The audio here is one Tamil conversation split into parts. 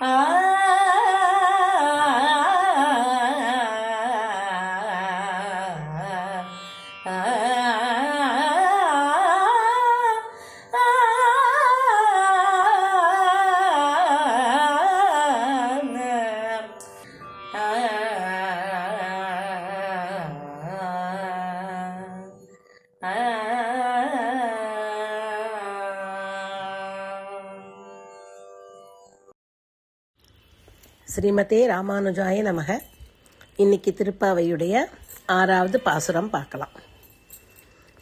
ஆ ஸ்ரீமதே ராமானுஜாய நமக. இன்னைக்கு திருப்பாவையுடைய ஆறாவது பாசுரம் பார்க்கலாம்.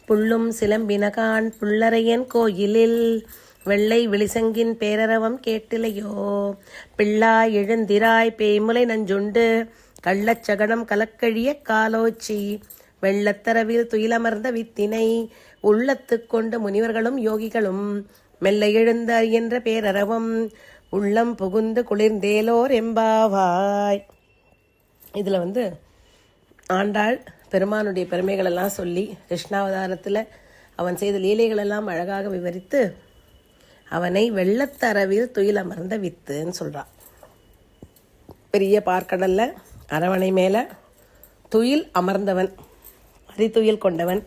புள்ளும் சிலம்பினகான் புள்ளரையன் கோயிலில் வெள்ளை விழிசங்கின் பேரரவம் கேட்டிலையோ? பிள்ளாய் எழுந்திராய் பேய்முலை நஞ்சுண்டு கள்ளச்சகடம் கலக்கழிய காலோச்சி வெள்ளத்தரவில் துயிலமர்ந்த வித்தினை உள்ளத்துக் கொண்டு முனிவர்களும் யோகிகளும் மெல்ல எழுந்த என்ற பேரரவம் உள்ளம் புகுந்து குளிர்ந்தேலோர் எம்பாவாய். இதில் வந்து ஆண்டாள் பெருமானுடைய பெருமைகளெல்லாம் சொல்லி கிருஷ்ணாவதாரத்தில் அவன் செய்த லீலைகளெல்லாம் அழகாக விவரித்து அவனை வெள்ளத்தரவில் துயில் அமர்ந்த வித்துன்னு சொல்கிறான் பெரிய பார்க்கடலில் அரவணை மேலே துயில் அமர்ந்தவன் அரித்துயில் கொண்டவன்.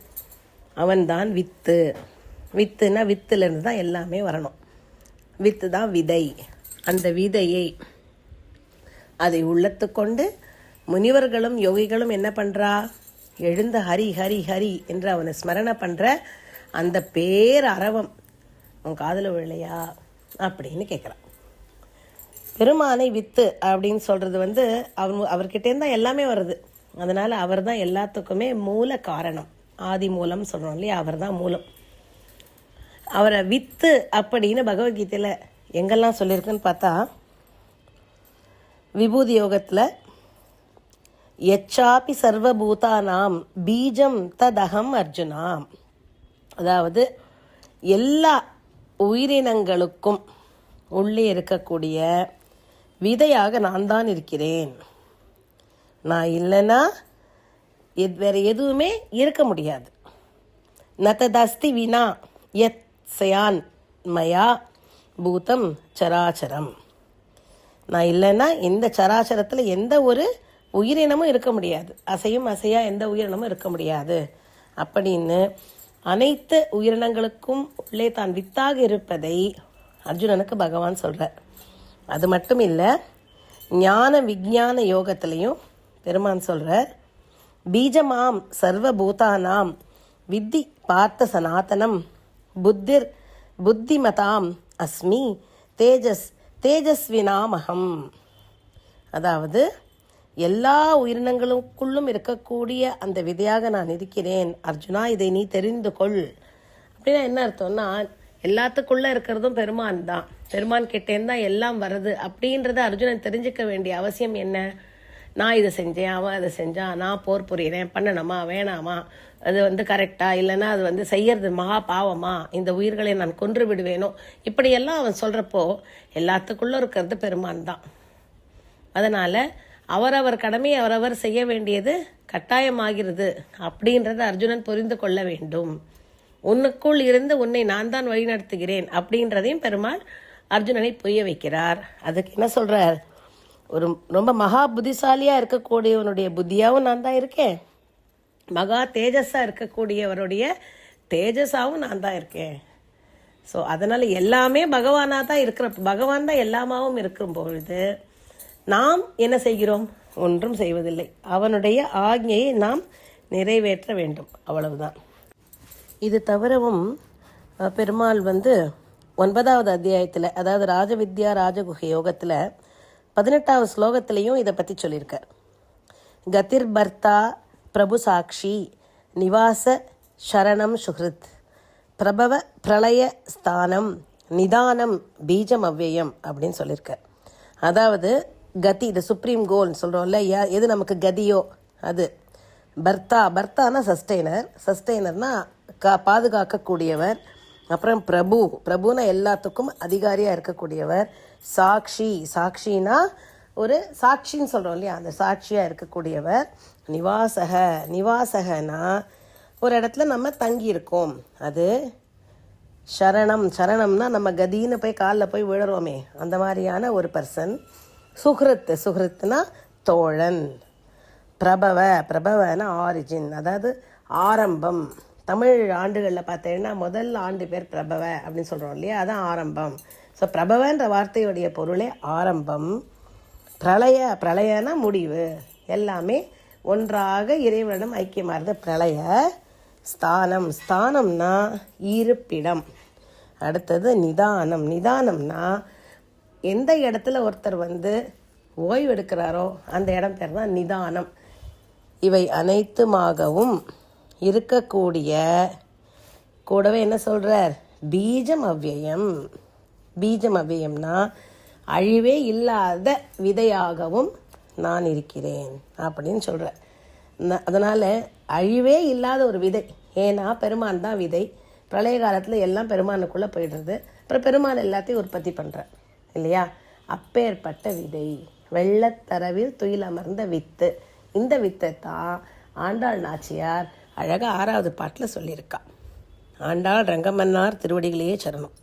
அவன்தான் வித்து. வித்துனா வித்துலேருந்து தான் எல்லாமே வரணும். வித்து தான் விதை. அந்த விதையை அதை உள்ளத்து கொண்டு முனிவர்களும் யோகிகளும் என்ன பண்ணுறா எழுந்த ஹரி ஹரி ஹரி என்று அவனை ஸ்மரணை பண்ணுற அந்த பேர் அரவம் உன் காதல விழையா அப்படின்னு கேட்குறான் பெருமானை வித்து அப்படின்னு சொல்கிறது வந்து அவர் அவர்கிட்டேருந்து தான் எல்லாமே வருது. அதனால் அவர் தான் எல்லாத்துக்குமே மூல காரணம். ஆதி மூலம் சொல்கிறோம் இல்லையா? அவர் தான் மூலம். அவரை வித்து அப்படின்னு பகவத்கீதையில் எங்கெல்லாம் சொல்லியிருக்குன்னு பார்த்தா விபூதி யோகத்தில் எச்சாபி சர்வபூதானாம் பீஜம் ததகம் அர்ஜுனாம். அதாவது எல்லா உயிரினங்களுக்கும் உள்ளே இருக்கக்கூடிய விதையாக நான் தான் இருக்கிறேன். நான் இல்லைன்னா எத் வேறு எதுவுமே இருக்க முடியாது. நத்ததஸ்தி வினா எத் சயான் மயா பூதம் சராச்சரம் நான் இல்லைன்னா இந்த சராச்சரத்தில் எந்த ஒரு உயிரினமும் இருக்க முடியாது. அசையும் அசையா எந்த உயிரினமும் இருக்க முடியாது. அப்படின்னு அனைத்து உயிரினங்களுக்கும் உள்ளே தான் வித்தாக இருப்பதை அர்ஜுனனுக்கு பகவான் சொல்கிறார் அது மட்டும் இல்லை ஞான விஜான யோகத்திலையும் பெருமான் சொல்கிறார் பீஜமாம் சர்வபூதானாம் வித்தி பார்த்த சனாதனம் புத்திர் புத்திமதாம் அஸ்மி தேஜஸ் தேஜஸ்வினாமகம். அதாவது எல்லா உயிரினங்களுக்குள்ளும் இருக்கக்கூடிய அந்த விதையாக நான் இருக்கிறேன். அர்ஜுனா இதை நீ தெரிந்து கொள். அப்படின்னா என்ன அர்த்தம்னா எல்லாத்துக்குள்ளே இருக்கிறதும் பெருமான் தான். பெருமான் கிட்டேருந்து தான் எல்லாம் வருது அப்படின்றத அர்ஜுனன் தெரிஞ்சுக்க வேண்டிய அவசியம் என்ன? நான் இதை செஞ்சேன் அவன் அதை செஞ்சான் நான் போர் புரியிறேன் பண்ணணுமா வேணாமா? அது வந்து கரெக்டா இல்லைன்னா அது வந்து செய்யறது மகா பாவமா? இந்த உயிர்களை நான் கொன்று விடுவேனோ? இப்படியெல்லாம் அவன் சொல்கிறப்போ எல்லாத்துக்குள்ளே இருக்கிறது பெருமான் தான். அதனால் அவரவர் கடமை அவரவர் செய்ய வேண்டியது கட்டாயமாகிறது அப்படின்றத அர்ஜுனன் புரிந்து கொள்ள வேண்டும். உன்னுக்குள் இருந்து உன்னை நான் தான் வழிநடத்துகிறேன் அப்படின்றதையும் பெருமாள் அர்ஜுனனை புரிய வைக்கிறார். அதுக்கு என்ன சொல்கிறார் ஒரு ரொம்ப மகா புத்திசாலியாக இருக்கக்கூடியவனுடைய புத்தியாகவும் நான் தான் இருக்கேன். மகா தேஜஸாக இருக்கக்கூடியவருடைய தேஜஸாகவும் நான் தான் இருக்கேன். ஸோ அதனால் எல்லாமே பகவானாக தான் இருக்கிற பகவான் தான் எல்லாமாவும் இருக்கும் பொழுது நாம் என்ன செய்கிறோம்? ஒன்றும் செய்வதில்லை. அவனுடைய ஆக்ஞையை நாம் நிறைவேற்ற வேண்டும். அவ்வளவுதான். இது தவிரவும் பெருமாள் வந்து ஒன்பதாவது அத்தியாயத்தில் அதாவது ராஜவித்யா ராஜகுகை யோகத்தில் பதினெட்டாவது ஸ்லோகத்திலையும் இதை பற்றி சொல்லியிருக்கார். கதிர் பர்த்தா பிரபு சாட்சி நிவாச சரணம் சுஹ்ருத் பிரபவ பிரளய ஸ்தானம் நிதானம் பீஜம் அவ்யயம் அப்படின்னு சொல்லியிருக்கார். அதாவது கதி இது சுப்ரீம் கோல்னு சொல்கிறோம்ல எது நமக்கு கதியோ அது. பர்த்தா பர்த்தானா சஸ்டெய்னர். சஸ்டெய்னர்னா கா பாதுகாக்கக்கூடியவர். அப்புறம் பிரபு. பிரபுனா எல்லாத்துக்கும் அதிகாரியாக இருக்கக்கூடியவர். சாட்சி சாட்சினா ஒரு சாட்சின்னு சொல்கிறோம் இல்லையா? அந்த சாட்சியாக இருக்கக்கூடியவர். நிவாசக. நிவாசகனா ஒரு இடத்துல நம்ம தங்கியிருக்கோம். அது சரணம். சரணம்னா நம்ம கதின்னு போய் காலில் போய் விழுறோமே. அந்த மாதிரியான ஒரு பர்சன் சுஹ்ருத் சுஹ்ருத்னா தோழன். பிரபவ. பிரபவன ஆரிஜின் அதாவது ஆரம்பம். தமிழ் ஆண்டுகளில் பார்த்தீங்கன்னா முதல் ஆண்டு பேர் பிரபவ அப்படின்னு சொல்கிறோம் இல்லையா? அதான் ஆரம்பம். ஸோ பிரபவன்ற வார்த்தையுடைய பொருளே ஆரம்பம். பிரளய பிரளயனா முடிவு. எல்லாமே ஒன்றாக இறைவனிடம் ஐக்கியமாகிறது பிரளய ஸ்தானம். ஸ்தானம்னா இருப்பிடம். அடுத்தது நிதானம். நிதானம்னா எந்த இடத்துல ஒருத்தர் வந்து ஓய்வு எடுக்கிறாரோ அந்த இடம் பேர் தான் நிதானம். இவை அனைத்துமாகவும் இருக்கக்கூடிய கூடவே என்ன சொல்கிறார் பீஜம் அவ்வியம். பீஜம் அவ்வியம்னா அழிவே இல்லாத விதையாகவும் நான் இருக்கிறேன் அப்படின்னு சொல்கிறார் அதனால் அழிவே இல்லாத ஒரு விதை. ஏன்னா பெருமான் தான் விதை. பிரளய காலத்தில் எல்லாம் பெருமானுக்குள்ளே போயிடுறது. அப்புறம் பெருமான் எல்லாத்தையும் உற்பத்தி பண்ணுறார் இல்லையா? அப்பேற்பட்ட விதை வெள்ளத்தரவில் துயில் அமர்ந்த வித்து. இந்த வித்தை தான் ஆண்டாள் நாச்சியார் அழகாக ஆறாவது பாட்டில் சொல்லியிருக்கா. ஆண்டாள் ரங்கமன்னார் திருவடிகளையே சரணம்.